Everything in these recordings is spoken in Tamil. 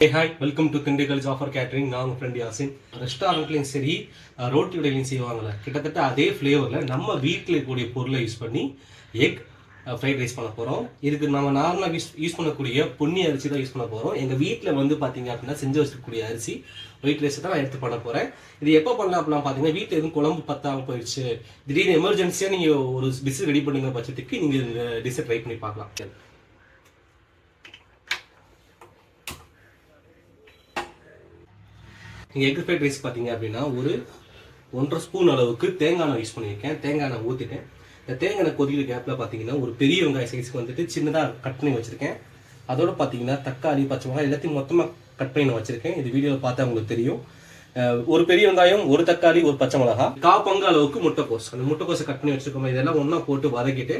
Hey hi welcome to Dindigul Jafar catering நான் உங்கள் ஃப்ரெண்ட் யாசின் ரெஸ்டாரண்ட்லேயும் சரி ரோட்டி கடையிலையும் செய்வாங்கல்ல. கிட்டத்தட்ட அதே ஃப்ளேவரில் நம்ம வீட்டில் இருக்கக்கூடிய பொருளை யூஸ் பண்ணி எக் ஃப்ரைட் ரைஸ் பண்ண போகிறோம் இதுக்கு நம்ம நார்மலாக யூஸ் யூஸ் பண்ணக்கூடிய பொன்னி அரிசி தான் யூஸ் பண்ண போகிறோம் எங்கள் வீட்டில் வந்து பார்த்தீங்க அப்படின்னா செஞ்சு வச்சிருக்கக்கூடிய அரிசி ஒயிட் ரைஸ் தான் நான் எடுத்து பண்ண போகிறேன் இது எப்போ பண்ணலாம் அப்படின்னா பார்த்தீங்கன்னா வீட்டில் எதுவும் குழம்பு பத்தாமல் போயிடுச்சு திடீர்னு எமர்ஜென்சியாக நீங்கள் ஒரு டிஷ் ரெடி பண்ணுங்க பட்சத்துக்கு நீங்கள் இந்த டிஷ்ஷை ட்ரை பண்ணி பார்க்கலாம். நீங்கள் எக் ஃப்ரைட் ரைஸ் பார்த்தீங்க அப்படின்னா ஒரு ஒன்றரை ஸ்பூன் அளவுக்கு தேங்காய் எண்ணெய் யூஸ் பண்ணியிருக்கேன். தேங்காய் எண்ணெய் ஊற்றிட்டேன் இந்த தேங்காய் எண்ணெய் கொதிக்கிற கேப்பில் பார்த்தீங்கன்னா ஒரு பெரிய வெங்காய சைஸ்க்கு வந்துட்டு சின்னதாக கட் பண்ணி வச்சுருக்கேன். அதோட பார்த்தீங்கன்னா தக்காளி பச்சை மிளகாய் எல்லாத்தையும் மொத்தமாக கட் பண்ணி நான் வச்சுருக்கேன். இது வீடியோவில் பார்த்தா உங்களுக்கு தெரியும். ஒரு பெரிய வெங்காயம் ஒரு தக்காளி ஒரு பச்சை மிளகா கா பங்கு அளவுக்கு முட்டைக்கோஸ். அந்த முட்டைக்கோஸை கட் பண்ணி வச்சுருக்கோம்? இதெல்லாம் ஒன்றா போட்டு வதக்கிட்டு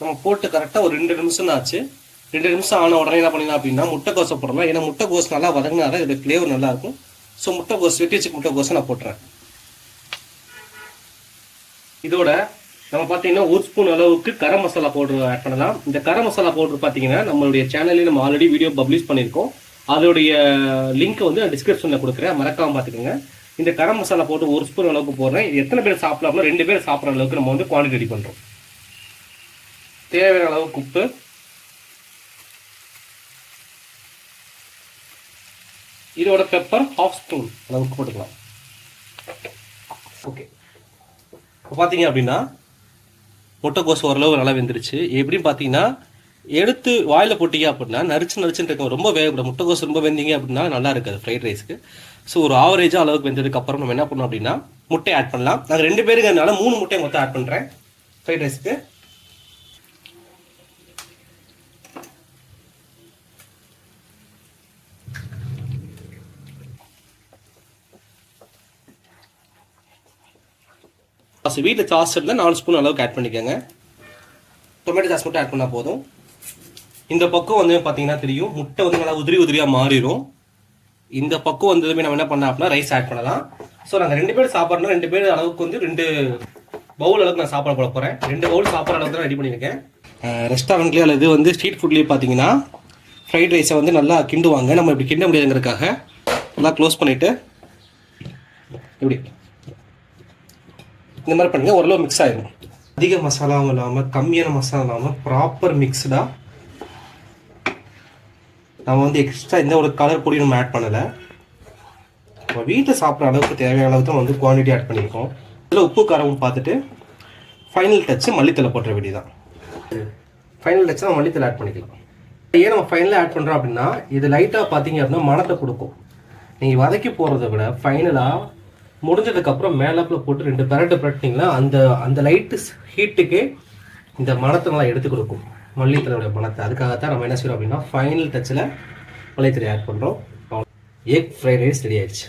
நம்ம போட்டு கரெக்டாக ஒரு ரெண்டு நிமிஷம் ஆச்சு. ரெண்டு நிமிஷம் ஆன உடனே என்ன பண்ணிடலாம் அப்படின்னா முட்டைக்கோசை போடலாம். ஏன்னா முட்டைக்கோஸ் நல்லா வதங்கினா தான் இதோட ஃப்ளேவர் நல்லாயிருக்கும். ஸோ முட்டைக்கோஸ் வெட்டி வச்சு முட்டைக்கோஸை நான் போட்டுறேன். இதோட நம்ம பார்த்தீங்கன்னா ஒரு ஸ்பூன் அளவுக்கு கரம் மசாலா பவுடர் ஆட் பண்ணலாம். இந்த கரம் மசாலா பவுடர் பார்த்தீங்கன்னா நம்மளுடைய சேனல்லே நம்ம ஆல்ரெடி வீடியோ பப்ளிஷ் பண்ணியிருக்கோம். அதோடைய லிங்க் வந்து நான் டிஸ்கிரிப்ஷனில் கொடுக்குறேன். மறக்காமல் பார்த்துக்கோங்க. இந்த கரம் மசாலா போட்டு ஒரு ஸ்பூன் அளவுக்கு போடுறேன். எத்தனை பேர் சாப்பிடலாம்னா ரெண்டு பேர் சாப்பிட்ற அளவுக்கு நம்ம வந்து குவான்டிட்டி ரெடி பண்ணுறோம் தேவையான அளவுக்கு உப்பு. இதோட பெப்பர் ஹாஃப் ஸ்பூன் அளவுக்கு போட்டுக்கலாம். ஓகே இப்போ பார்த்தீங்க அப்படின்னா முட்டைக்கோஸ் ஓரளவு நல்லா வெந்துருச்சு. எப்படின்னு பார்த்தீங்கன்னா எடுத்து வாயில் போட்டீங்க அப்படின்னா நரிச்சு நரிச்சுன்னு இருக்கும். ரொம்ப வேகப்படும் முட்டைக்கோஸ் ரொம்ப வெந்தீங்க அப்படின்னா நல்லா இருக்காது ஃப்ரைட் ரைஸ்க்கு ஸோ ஒரு ஆவரேஜாக அளவுக்கு வெந்ததுக்கு அப்புறம் நம்ம என்ன பண்ணோம் அப்படின்னா முட்டை ஆட் பண்ணலாம். நாங்கள் ரெண்டு பேருங்கிறதுனால மூணு முட்டையை மொத்தம் ஆட் பண்ணுறேன் ஃப்ரைட் ரைஸ்க்கு சாஸ் வீட்டில் சாஸ் இருந்தால் நாலு ஸ்பூன் அளவுக்கு ஆட் பண்ணிக்கோங்க. டொமேட்டோ சாஸ் மட்டும் ஆட் பண்ணால் போதும். இந்த பக்கம் வந்து பார்த்தீங்கன்னா தெரியும். முட்டை வந்து நல்லா உதிரி உதிரியாக மாறிடும். இந்த பக்கம் வந்ததுமே நம்ம என்ன பண்ணலாம் அப்படின்னா ரைஸ் ஆட் பண்ணலாம். ஸோ நாங்கள் ரெண்டு பேர் சாப்பாடுனா ரெண்டு பேர் அளவுக்கு வந்து ரெண்டு பவுல் அளவுக்கு நான் சாப்பாடு போட போகிறேன் ரெண்டு பவுல் சாப்பாடு அளவுக்கு தான் ரெடி பண்ணியிருக்கேன் ரெஸ்டாரண்ட்லேயே அல்லது வந்து ஸ்ட்ரீட் ஃபுட்லேயே பார்த்தீங்கன்னா ஃப்ரைட் ரைஸை வந்து நல்லா கிண்டுவாங்க. நம்ம இப்படி கிண்ட முடியாதுங்கிறதுக்காக நல்லா க்ளோஸ் பண்ணிவிட்டு இப்படி. இந்த மாதிரி பண்ணுங்க ஓரளவு மிக்ஸ் ஆயிடும் அதிக மசாலாவும் இல்லாமல் கம்மியான மசாலா இல்லாமல் ப்ராப்பர் மிக்ஸ்டாக நம்ம வந்து எக்ஸ்ட்ரா எந்த ஒரு கலர் பொடியும் நம்ம ஆட் பண்ணலை. நம்ம வீட்டில் சாப்பிட்ற அளவுக்கு தேவையான அளவுக்கு நம்ம வந்து குவான்டிட்டி ஆட் பண்ணியிருக்கோம் இதில் உப்பு காரமும் பார்த்துட்டு ஃபைனல் டச்சு மல்லித்தலை போட்டுற வேண்டியதான் ஃபைனல் டச்சு நம்ம மல்லித்தலை ஆட் பண்ணிக்கலாம். ஏன் நம்ம ஃபைனலாக ஆட் பண்ணுறோம் அப்படின்னா இது லைட்டாக பார்த்தீங்க அப்படின்னா மனத்தை கொடுக்கும். நீங்கள் வதக்கி போகிறத விட ஃபைனலாக முடிஞ்சதுக்கப்புறம் மேலாப்பில் போட்டு ரெண்டு பெரட்டு பிரட்டினீங்கன்னா அந்த அந்த லைட்டு ஹீட்டுக்கே இந்த மணத்தை நல்லா எடுத்து கொடுக்கும். மல்லித்தலையோட மனத்தை அதுக்காகத்தான் நம்ம என்ன செய்யறோம் அப்படின்னா ஃபைனல் டச்சில் மல்லித்தலை ஆட் பண்ணுறோம் எக் ஃப்ரைட் ரைஸ் ரெடி ஆயிடுச்சு.